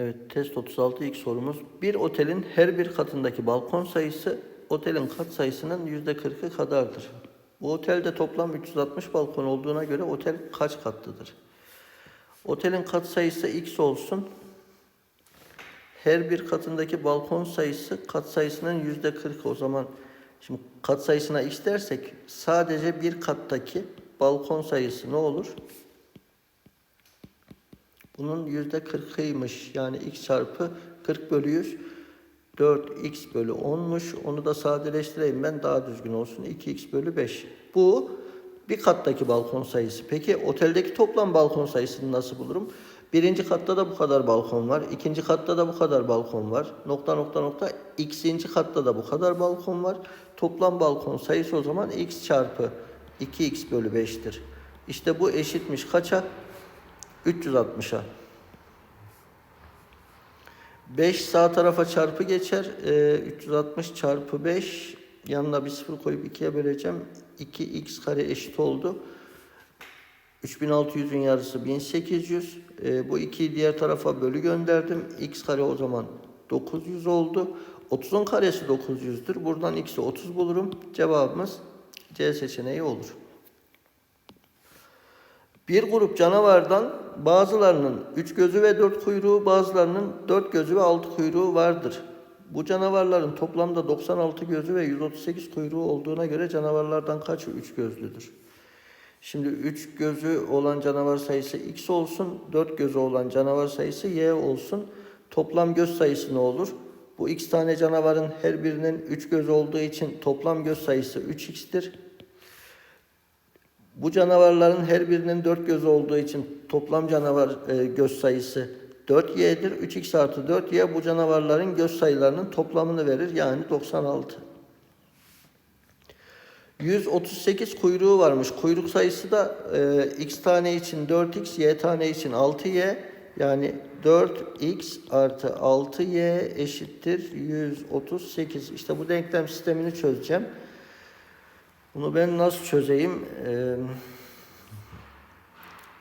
Evet, test 36 ilk sorumuz. Bir otelin her bir katındaki balkon sayısı otelin kat sayısının yüzde 40'ı kadardır. Bu otelde toplam 360 balkon olduğuna göre otel kaç katlıdır? Otelin kat sayısı x olsun. Her bir katındaki balkon sayısı kat sayısının yüzde 40 o zaman şimdi kat sayısına x dersek sadece bir kattaki balkon sayısı ne olur? Bunun yüzde kırkıymış. Yani x çarpı 40 bölü 100. 4x bölü 10'muş. Onu da sadeleştireyim ben daha düzgün olsun. 2x bölü 5. Bu bir kattaki balkon sayısı. Peki oteldeki toplam balkon sayısını nasıl bulurum? Birinci katta da bu kadar balkon var. ikinci katta da bu kadar balkon var. Nokta nokta nokta. X'inci katta da bu kadar balkon var. Toplam balkon sayısı o zaman x çarpı 2x bölü 5'tir. İşte bu eşitmiş kaça? 360'a. 5 sağ tarafa çarpı geçer. Ee, 360 çarpı 5 yanına bir sıfır koyup 2'ye böleceğim. 2x kare eşit oldu. 3600'ün yarısı 1800. Ee, bu 2'yi diğer tarafa bölü gönderdim. x kare o zaman 900 oldu. 30'un karesi 900'dür. Buradan x'i 30 bulurum. Cevabımız C seçeneği olur. Bir grup canavardan bazılarının üç gözü ve dört kuyruğu, bazılarının dört gözü ve altı kuyruğu vardır. Bu canavarların toplamda 96 gözü ve 138 kuyruğu olduğuna göre canavarlardan kaçı üç gözlüdür? Şimdi üç gözü olan canavar sayısı x olsun, dört gözü olan canavar sayısı y olsun. Toplam göz sayısı ne olur? Bu x tane canavarın her birinin üç gözü olduğu için toplam göz sayısı 3x'tir. Bu canavarların her birinin 4 gözü olduğu için toplam canavar e, göz sayısı 4y'dir. 3x artı 4y bu canavarların göz sayılarının toplamını verir. Yani 96. 138 kuyruğu varmış. Kuyruk sayısı da e, x tane için 4x, y tane için 6y. Yani 4x artı 6y eşittir 138. İşte bu denklem sistemini çözeceğim. Bunu ben nasıl çözeyim? Ee,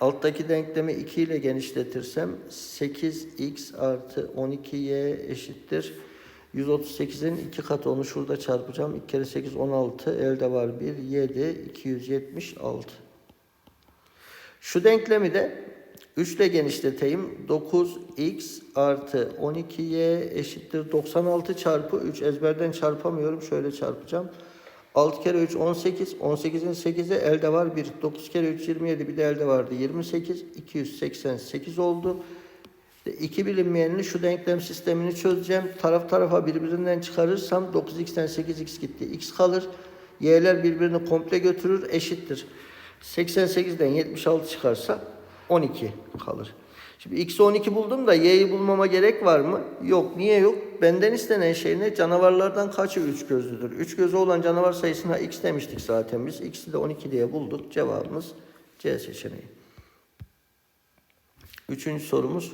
alttaki denklemi 2 ile genişletirsem 8x artı 12y eşittir. 138'in 2 katı onu şurada çarpacağım. 2 kere 8 16 elde var 1 7 276. Şu denklemi de 3 ile genişleteyim. 9x artı 12y eşittir 96 çarpı 3 ezberden çarpamıyorum. Şöyle çarpacağım. 6 kere 3 18. 18'in 8'i elde var 1. 9 kere 3 27 bir de elde vardı. 28. 288 oldu. İki bilinmeyenli şu denklem sistemini çözeceğim. Taraf tarafa birbirinden çıkarırsam 9x'ten 8x gitti. x kalır. Y'ler birbirini komple götürür. Eşittir. 88'den 76 çıkarsa 12 kalır. Şimdi x'i 12 buldum da y'yi bulmama gerek var mı? Yok. Niye yok? Benden istenen şey ne? Canavarlardan kaçı üç gözlüdür? Üç gözü olan canavar sayısına x demiştik zaten biz. x'i de 12 diye bulduk. Cevabımız C seçeneği. Üçüncü sorumuz.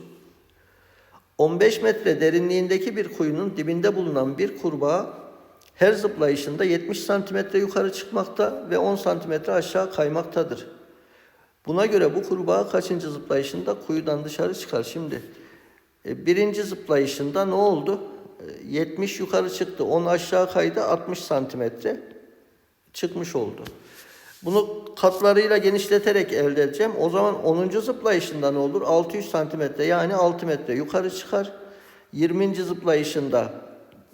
15 metre derinliğindeki bir kuyunun dibinde bulunan bir kurbağa her zıplayışında 70 santimetre yukarı çıkmakta ve 10 santimetre aşağı kaymaktadır. Buna göre bu kurbağa kaçıncı zıplayışında kuyudan dışarı çıkar? Şimdi e, birinci zıplayışında ne oldu? E, 70 yukarı çıktı, 10 aşağı kaydı, 60 santimetre çıkmış oldu. Bunu katlarıyla genişleterek elde edeceğim. O zaman 10. zıplayışında ne olur? 600 santimetre yani 6 metre yukarı çıkar. 20. zıplayışında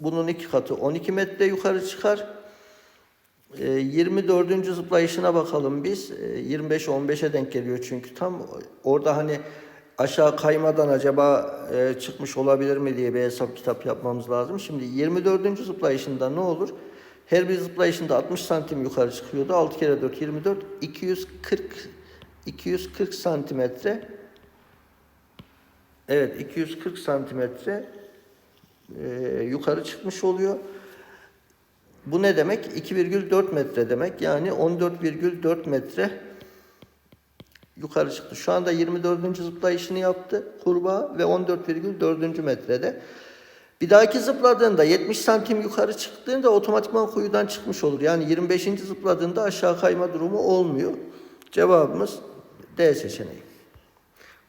bunun iki katı 12 metre yukarı çıkar. 24. Ee, zıplayışına bakalım biz. 25 15'e denk geliyor çünkü tam orada hani aşağı kaymadan acaba e, çıkmış olabilir mi diye bir hesap kitap yapmamız lazım. Şimdi 24. zıplayışında ne olur? Her bir zıplayışında 60 santim yukarı çıkıyordu. 6 kere 4 24 240 240 santimetre Evet 240 santimetre e, yukarı çıkmış oluyor. Bu ne demek? 2,4 metre demek. Yani 14,4 metre yukarı çıktı. Şu anda 24. zıplayışını yaptı kurbağa ve 14,4. metrede. Bir dahaki zıpladığında 70 santim yukarı çıktığında otomatikman kuyudan çıkmış olur. Yani 25. zıpladığında aşağı kayma durumu olmuyor. Cevabımız D seçeneği.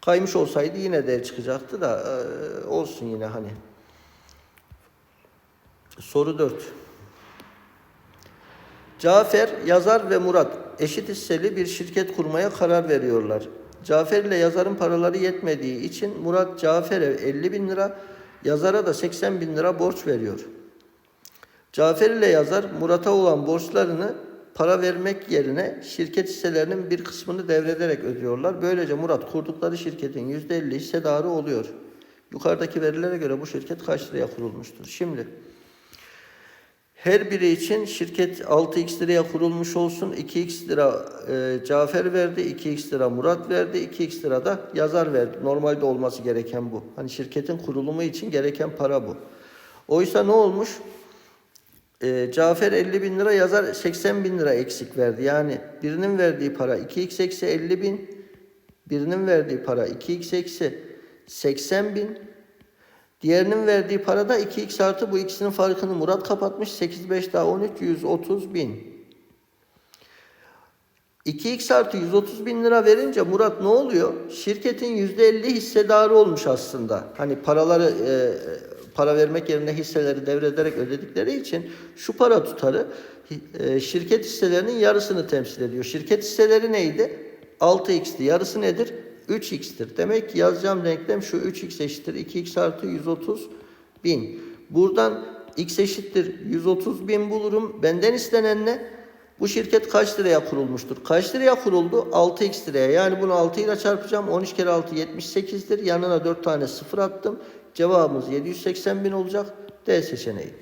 Kaymış olsaydı yine D çıkacaktı da e, olsun yine hani. Soru 4. Cafer, Yazar ve Murat eşit hisseli bir şirket kurmaya karar veriyorlar. Cafer ile Yazar'ın paraları yetmediği için Murat Cafer'e 50 bin lira, Yazar'a da 80 bin lira borç veriyor. Cafer ile Yazar Murat'a olan borçlarını para vermek yerine şirket hisselerinin bir kısmını devrederek ödüyorlar. Böylece Murat kurdukları şirketin %50 hissedarı oluyor. Yukarıdaki verilere göre bu şirket kaç liraya kurulmuştur? Şimdi her biri için şirket 6x liraya kurulmuş olsun. 2x lira e, Cafer verdi, 2x lira Murat verdi, 2x lira da yazar verdi. Normalde olması gereken bu. Hani şirketin kurulumu için gereken para bu. Oysa ne olmuş? E, Cafer 50 bin lira yazar 80 bin lira eksik verdi. Yani birinin verdiği para 2x eksi 50 bin, birinin verdiği para 2x eksi 80 bin, Diğerinin verdiği para da 2x artı bu ikisinin farkını Murat kapatmış. 8, 5 daha 13, 130 bin. 2x artı 130 bin lira verince Murat ne oluyor? Şirketin %50 hissedarı olmuş aslında. Hani paraları e, para vermek yerine hisseleri devrederek ödedikleri için şu para tutarı e, şirket hisselerinin yarısını temsil ediyor. Şirket hisseleri neydi? 6x'ti. Yarısı nedir? 3x'tir. Demek ki yazacağım denklem şu 3x eşittir 2x artı 130 bin. Buradan x eşittir 130 bin bulurum. Benden istenen ne? Bu şirket kaç liraya kurulmuştur? Kaç liraya kuruldu? 6x liraya. Yani bunu 6 ile çarpacağım. 13 kere 6 78'dir. Yanına 4 tane sıfır attım. Cevabımız 780 bin olacak. D seçeneği.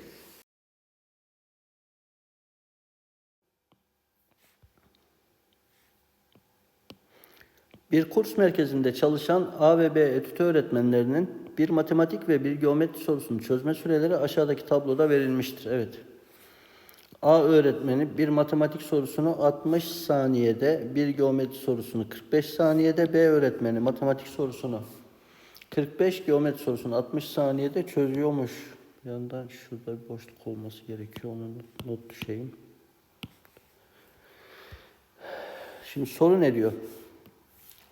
Bir kurs merkezinde çalışan A ve B etütü öğretmenlerinin bir matematik ve bir geometri sorusunu çözme süreleri aşağıdaki tabloda verilmiştir. Evet. A öğretmeni bir matematik sorusunu 60 saniyede, bir geometri sorusunu 45 saniyede, B öğretmeni matematik sorusunu 45 geometri sorusunu 60 saniyede çözüyormuş. Yandan şurada bir boşluk olması gerekiyor. Onu not düşeyim. Şimdi soru ne diyor?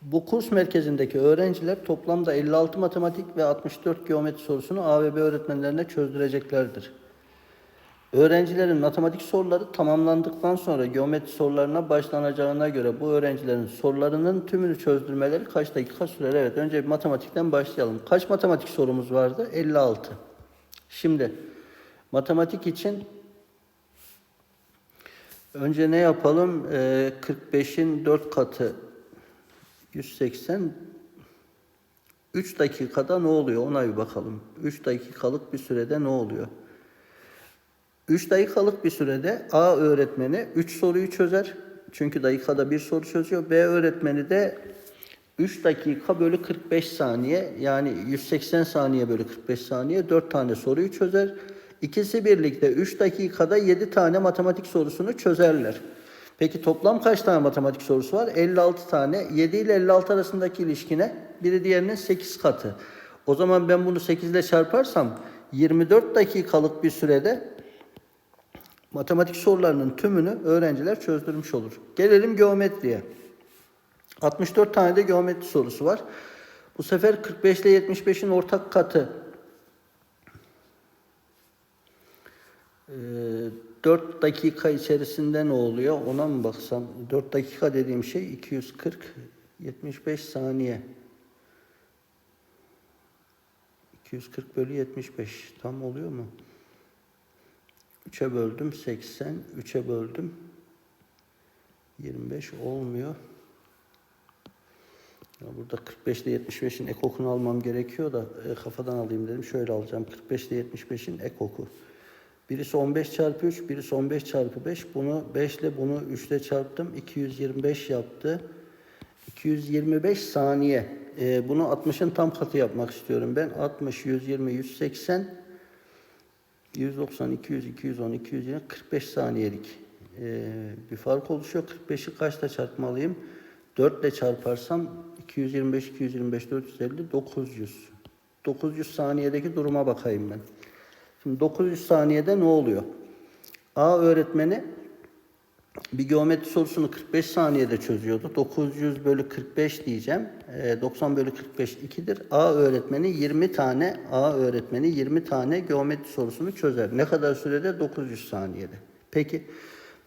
Bu kurs merkezindeki öğrenciler toplamda 56 matematik ve 64 geometri sorusunu A ve B öğretmenlerine çözdüreceklerdir. Öğrencilerin matematik soruları tamamlandıktan sonra geometri sorularına başlanacağına göre bu öğrencilerin sorularının tümünü çözdürmeleri kaç dakika sürer? Evet, önce matematikten başlayalım. Kaç matematik sorumuz vardı? 56. Şimdi matematik için önce ne yapalım? Ee, 45'in 4 katı 180 3 dakikada ne oluyor ona bir bakalım. 3 dakikalık bir sürede ne oluyor? 3 dakikalık bir sürede A öğretmeni 3 soruyu çözer. Çünkü dakikada bir soru çözüyor. B öğretmeni de 3 dakika bölü 45 saniye yani 180 saniye bölü 45 saniye 4 tane soruyu çözer. İkisi birlikte 3 dakikada 7 tane matematik sorusunu çözerler. Peki toplam kaç tane matematik sorusu var? 56 tane. 7 ile 56 arasındaki ilişkine biri diğerinin 8 katı. O zaman ben bunu 8 ile çarparsam 24 dakikalık bir sürede matematik sorularının tümünü öğrenciler çözdürmüş olur. Gelelim geometriye. 64 tane de geometri sorusu var. Bu sefer 45 ile 75'in ortak katı. 4 dakika içerisinde ne oluyor ona mı baksam? 4 dakika dediğim şey 240 75 saniye. 240 bölü 75 tam oluyor mu? 3'e böldüm 80, 3'e böldüm 25 olmuyor. Ya burada 45 ile 75'in ekokunu almam gerekiyor da e, kafadan alayım dedim. Şöyle alacağım. 45 ile 75'in ekoku. Birisi 15 çarpı 3, birisi 15 çarpı 5. Bunu 5 ile bunu 3 ile çarptım. 225 yaptı. 225 saniye. Ee, bunu 60'ın tam katı yapmak istiyorum ben. 60, 120, 180, 190, 200, 210, 220, 45 saniyelik ee, bir fark oluşuyor. 45'i kaçla çarpmalıyım? 4 ile çarparsam 225, 225, 450, 900. 900 saniyedeki duruma bakayım ben. Şimdi 900 saniyede ne oluyor? A öğretmeni bir geometri sorusunu 45 saniyede çözüyordu. 900 bölü 45 diyeceğim. Ee, 90 bölü 45 2'dir. A öğretmeni 20 tane A öğretmeni 20 tane geometri sorusunu çözer. Ne kadar sürede? 900 saniyede. Peki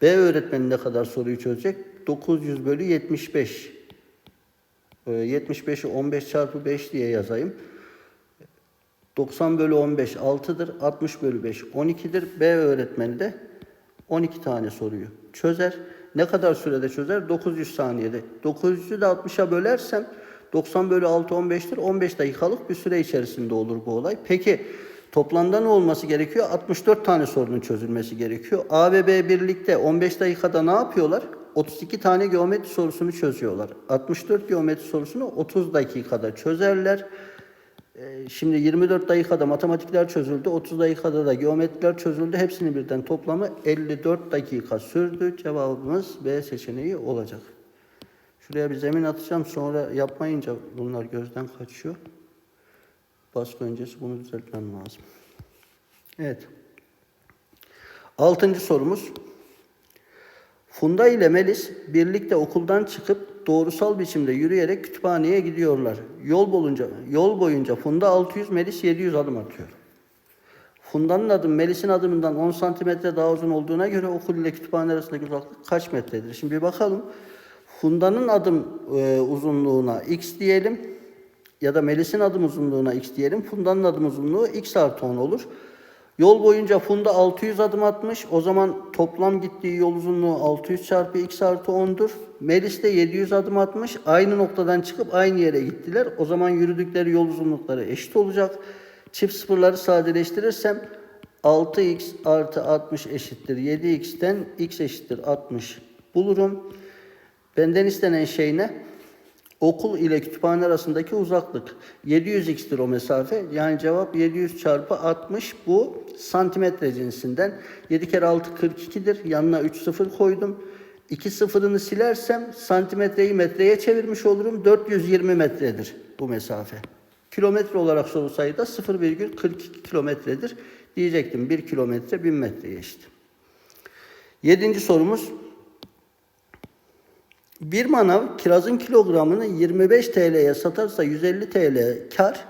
B öğretmeni ne kadar soruyu çözecek? 900 bölü 75. Ee, 75'i 15 çarpı 5 diye yazayım. 90 bölü 15 6'dır. 60 bölü 5 12'dir. B öğretmeni de 12 tane soruyu çözer. Ne kadar sürede çözer? 900 saniyede. 900'ü de 60'a bölersem 90 bölü 6 15'tir. 15 dakikalık bir süre içerisinde olur bu olay. Peki toplamda ne olması gerekiyor? 64 tane sorunun çözülmesi gerekiyor. A ve B birlikte 15 dakikada ne yapıyorlar? 32 tane geometri sorusunu çözüyorlar. 64 geometri sorusunu 30 dakikada çözerler. Ee, Şimdi 24 dakikada matematikler çözüldü, 30 dakikada da geometriler çözüldü. Hepsinin birden toplamı 54 dakika sürdü. Cevabımız B seçeneği olacak. Şuraya bir zemin atacağım sonra yapmayınca bunlar gözden kaçıyor. Baskı öncesi bunu düzeltmem lazım. Evet. Altıncı sorumuz. Funda ile Melis birlikte okuldan çıkıp doğrusal biçimde yürüyerek kütüphaneye gidiyorlar. Yol boyunca yol boyunca Funda 600, Melis 700 adım atıyor. Funda'nın adım Melis'in adımından 10 santimetre daha uzun olduğuna göre okul ile kütüphane arasındaki uzaklık kaç metredir? Şimdi bir bakalım. Funda'nın adım e, uzunluğuna x diyelim ya da Melis'in adım uzunluğuna x diyelim. Funda'nın adım uzunluğu x artı 10 olur. Yol boyunca Funda 600 adım atmış. O zaman toplam gittiği yol uzunluğu 600 çarpı x artı 10'dur. Melis de 700 adım atmış. Aynı noktadan çıkıp aynı yere gittiler. O zaman yürüdükleri yol uzunlukları eşit olacak. Çift sıfırları sadeleştirirsem 6x artı 60 eşittir. 7x'ten x eşittir 60 bulurum. Benden istenen şey ne? Okul ile kütüphane arasındaki uzaklık. 700x'tir o mesafe. Yani cevap 700 çarpı 60 bu santimetre cinsinden. 7 kere 6 42'dir. Yanına 3 sıfır koydum. 2 sıfırını silersem santimetreyi metreye çevirmiş olurum. 420 metredir bu mesafe. Kilometre olarak sorulsaydı da 0,42 kilometredir diyecektim. 1 kilometre 1000 metreye eşit. Yedinci sorumuz. Bir manav kirazın kilogramını 25 TL'ye satarsa 150 TL kar,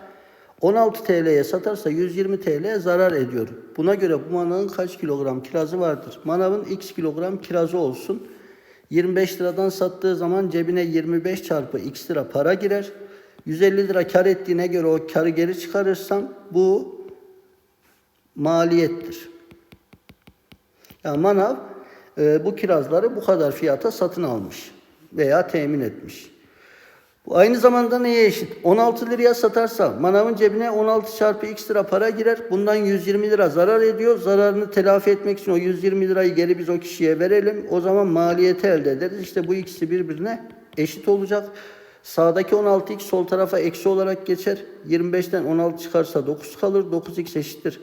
16 TL'ye satarsa 120 TL zarar ediyor. Buna göre bu manavın kaç kilogram kirazı vardır? Manavın x kilogram kirazı olsun. 25 liradan sattığı zaman cebine 25 çarpı x lira para girer. 150 lira kar ettiğine göre o karı geri çıkarırsam bu maliyettir. Yani manav e, bu kirazları bu kadar fiyata satın almış veya temin etmiş. Bu aynı zamanda neye eşit? 16 liraya satarsa manavın cebine 16 çarpı x lira para girer. Bundan 120 lira zarar ediyor. Zararını telafi etmek için o 120 lirayı geri biz o kişiye verelim. O zaman maliyeti elde ederiz. İşte bu ikisi birbirine eşit olacak. Sağdaki 16x sol tarafa eksi olarak geçer. 25'ten 16 çıkarsa 9 kalır. 9x eşittir.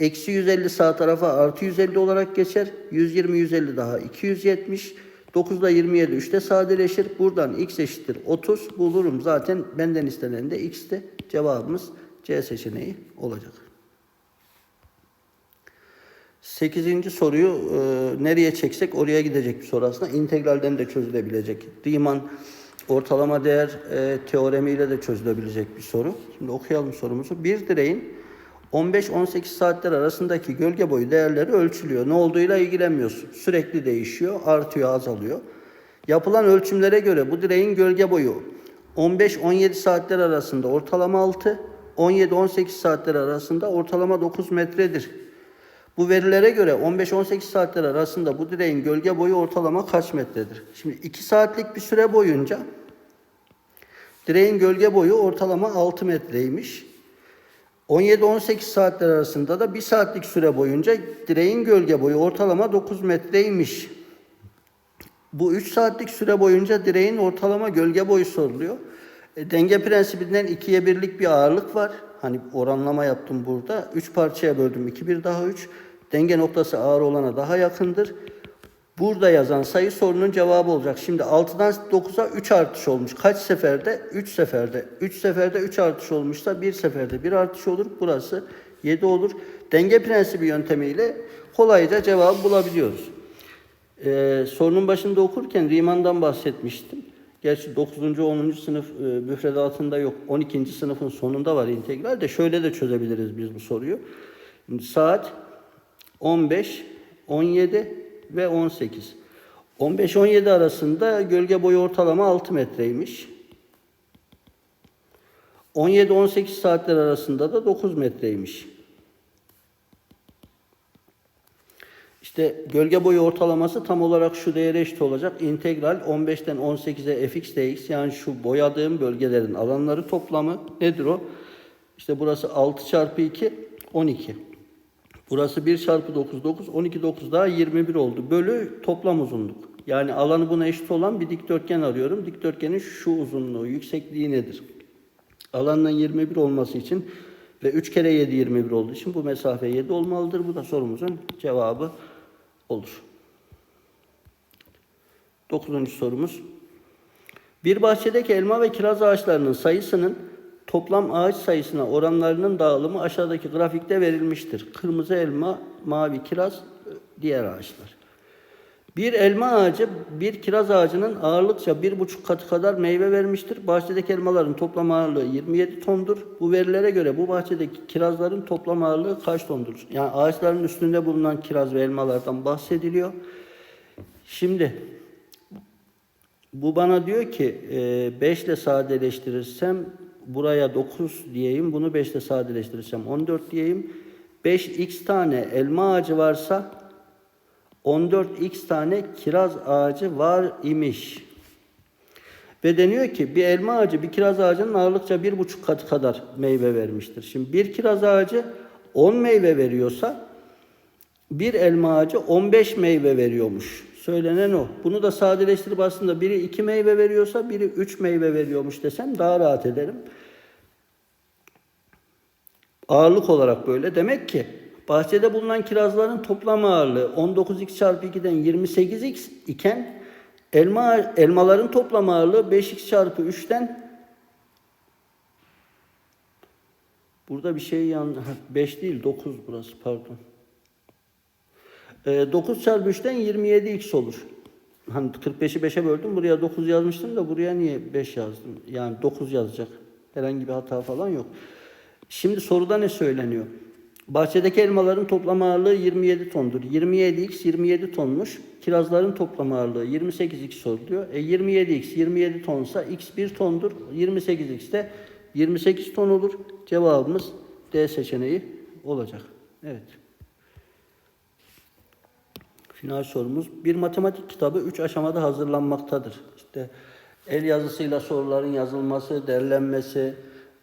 Eksi 150 sağ tarafa artı 150 olarak geçer. 120 150 daha 270. 9 ile 27 3'te sadeleşir. Buradan x eşittir 30 bulurum. Zaten benden istenen de x'ti. Cevabımız C seçeneği olacak. 8. soruyu e, nereye çeksek oraya gidecek bir soru aslında. İntegralden de çözülebilecek. Riemann ortalama değer e, teoremiyle de çözülebilecek bir soru. Şimdi okuyalım sorumuzu. Bir direğin 15-18 saatler arasındaki gölge boyu değerleri ölçülüyor. Ne olduğuyla ilgilenmiyorsun. Sürekli değişiyor, artıyor, azalıyor. Yapılan ölçümlere göre bu direğin gölge boyu 15-17 saatler arasında ortalama 6, 17-18 saatler arasında ortalama 9 metredir. Bu verilere göre 15-18 saatler arasında bu direğin gölge boyu ortalama kaç metredir? Şimdi 2 saatlik bir süre boyunca direğin gölge boyu ortalama 6 metreymiş. 17-18 saatler arasında da 1 saatlik süre boyunca direğin gölge boyu ortalama 9 metreymiş. Bu 3 saatlik süre boyunca direğin ortalama gölge boyu soruluyor. E, denge prensibinden 2'ye birlik bir ağırlık var. Hani oranlama yaptım burada. 3 parçaya böldüm. 2 1 daha 3. Denge noktası ağır olana daha yakındır. Burada yazan sayı sorunun cevabı olacak. Şimdi 6'dan 9'a 3 artış olmuş. Kaç seferde? 3 seferde. 3 seferde 3 artış olmuşsa bir seferde 1 artış olur. Burası 7 olur. Denge prensibi yöntemiyle kolayca cevabı bulabiliyoruz. Ee, sorunun başında okurken Rieman'dan bahsetmiştim. Gerçi 9. 10. sınıf e, müfredatında yok. 12. sınıfın sonunda var integral de şöyle de çözebiliriz biz bu soruyu. Saat 15, 17 ve 18. 15-17 arasında gölge boyu ortalama 6 metreymiş. 17-18 saatler arasında da 9 metreymiş. İşte gölge boyu ortalaması tam olarak şu değere eşit olacak. İntegral 15'ten 18'e fx dx yani şu boyadığım bölgelerin alanları toplamı nedir o? İşte burası 6 çarpı 2 12. Burası 1 çarpı 9 9 12 9 daha 21 oldu. Bölü toplam uzunluk. Yani alanı buna eşit olan bir dikdörtgen arıyorum. Dikdörtgenin şu uzunluğu, yüksekliği nedir? Alanın 21 olması için ve 3 kere 7 21 olduğu için bu mesafe 7 olmalıdır. Bu da sorumuzun cevabı olur. Dokuzuncu sorumuz. Bir bahçedeki elma ve kiraz ağaçlarının sayısının toplam ağaç sayısına oranlarının dağılımı aşağıdaki grafikte verilmiştir. Kırmızı elma, mavi kiraz, diğer ağaçlar. Bir elma ağacı bir kiraz ağacının ağırlıkça bir buçuk katı kadar meyve vermiştir. Bahçedeki elmaların toplam ağırlığı 27 tondur. Bu verilere göre bu bahçedeki kirazların toplam ağırlığı kaç tondur? Yani ağaçların üstünde bulunan kiraz ve elmalardan bahsediliyor. Şimdi bu bana diyor ki 5 ile sadeleştirirsem buraya 9 diyeyim. Bunu 5 ile sadeleştirirsem 14 diyeyim. 5x tane elma ağacı varsa 14x tane kiraz ağacı var imiş. Ve deniyor ki bir elma ağacı bir kiraz ağacının ağırlıkça bir buçuk katı kadar meyve vermiştir. Şimdi bir kiraz ağacı 10 meyve veriyorsa bir elma ağacı 15 meyve veriyormuş. Söylenen o. Bunu da sadeleştirip aslında biri 2 meyve veriyorsa biri 3 meyve veriyormuş desem daha rahat ederim. Ağırlık olarak böyle. Demek ki bahçede bulunan kirazların toplam ağırlığı 19x çarpı 2'den 28x iken elma elmaların toplam ağırlığı 5x çarpı 3'ten Burada bir şey yan 5 değil 9 burası pardon. Ee, 9 çarpı 3'ten 27x olur. Hani 45'i 5'e böldüm. Buraya 9 yazmıştım da buraya niye 5 yazdım? Yani 9 yazacak. Herhangi bir hata falan yok. Şimdi soruda ne söyleniyor? Bahçedeki elmaların toplam ağırlığı 27 tondur. 27x 27 tonmuş. Kirazların toplam ağırlığı 28x soruluyor. E 27x 27 tonsa x 1 tondur. 28x de 28 ton olur. Cevabımız D seçeneği olacak. Evet. Final sorumuz. Bir matematik kitabı 3 aşamada hazırlanmaktadır. İşte el yazısıyla soruların yazılması, derlenmesi,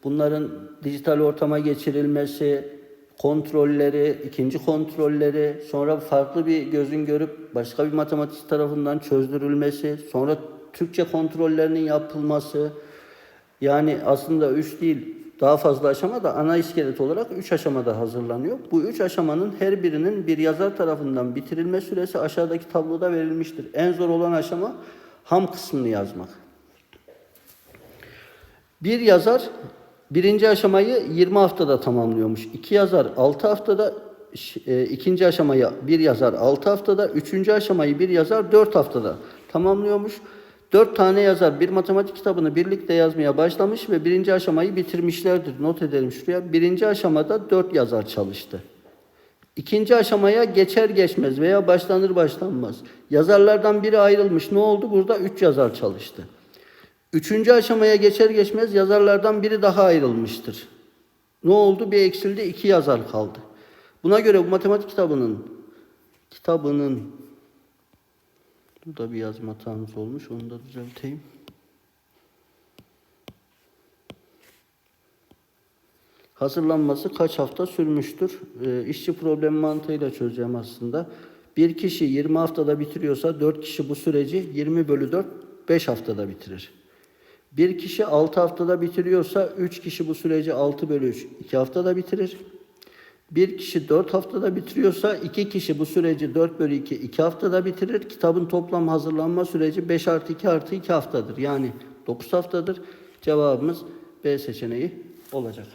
bunların dijital ortama geçirilmesi, kontrolleri, ikinci kontrolleri, sonra farklı bir gözün görüp başka bir matematikçi tarafından çözdürülmesi, sonra Türkçe kontrollerinin yapılması. Yani aslında üç değil, daha fazla aşama da ana iskelet olarak üç aşamada hazırlanıyor. Bu üç aşamanın her birinin bir yazar tarafından bitirilme süresi aşağıdaki tabloda verilmiştir. En zor olan aşama ham kısmını yazmak. Bir yazar birinci aşamayı 20 haftada tamamlıyormuş. İki yazar 6 haftada, e, ikinci aşamayı bir yazar 6 haftada, üçüncü aşamayı bir yazar 4 haftada tamamlıyormuş. Dört tane yazar bir matematik kitabını birlikte yazmaya başlamış ve birinci aşamayı bitirmişlerdir. Not edelim şuraya. Birinci aşamada dört yazar çalıştı. İkinci aşamaya geçer geçmez veya başlanır başlanmaz. Yazarlardan biri ayrılmış. Ne oldu? Burada üç yazar çalıştı. Üçüncü aşamaya geçer geçmez yazarlardan biri daha ayrılmıştır. Ne oldu? Bir eksildi, iki yazar kaldı. Buna göre bu matematik kitabının kitabının Burada bir yazma hatamız olmuş. Onu da düzelteyim. Hazırlanması kaç hafta sürmüştür? E, işçi problemi mantığıyla çözeceğim aslında. Bir kişi 20 haftada bitiriyorsa 4 kişi bu süreci 20 bölü 4 5 haftada bitirir. Bir kişi 6 haftada bitiriyorsa 3 kişi bu süreci 6 bölü 3 2 haftada bitirir. Bir kişi 4 haftada bitiriyorsa iki kişi bu süreci 4 bölü 2 2 haftada bitirir. Kitabın toplam hazırlanma süreci 5 artı 2 artı 2 haftadır. Yani 9 haftadır. Cevabımız B seçeneği olacak.